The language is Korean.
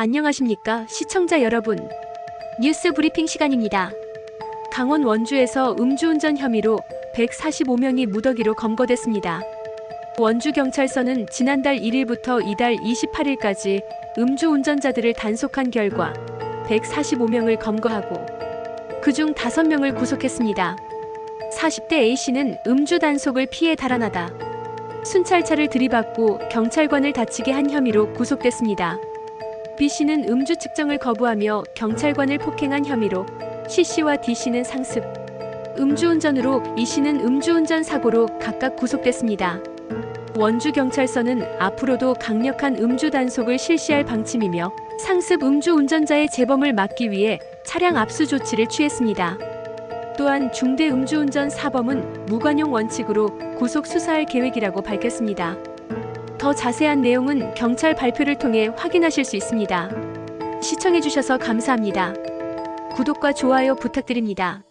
안녕하십니까 시청자 여러분. 뉴스 브리핑 시간입니다. 강원 원주에서 음주운전 혐의로 145명이 무더기로 검거됐습니다. 원주경찰서는 지난달 1일부터 이달 28일까지 음주운전자들을 단속한 결과 145명을 검거하고 그중 5명을 구속했습니다. 40대 A씨는 음주 단속을 피해 달아나다 순찰차를 들이받고 경찰관을 다치게 한 혐의로 구속됐습니다. B씨는 음주 측정을 거부하며 경찰관을 폭행한 혐의로 C씨와 D씨는 상습, 음주운전으로 E씨는 음주운전 사고로 각각 구속됐습니다. 원주경찰서는 앞으로도 강력한 음주 단속을 실시할 방침이며 상습 음주운전자의 재범을 막기 위해 차량 압수 조치를 취했습니다. 또한 중대 음주운전 사범은 무관용 원칙으로 구속 수사할 계획이라고 밝혔습니다. 더 자세한 내용은 경찰 발표를 통해 확인하실 수 있습니다. 시청해주셔서 감사합니다. 구독과 좋아요 부탁드립니다.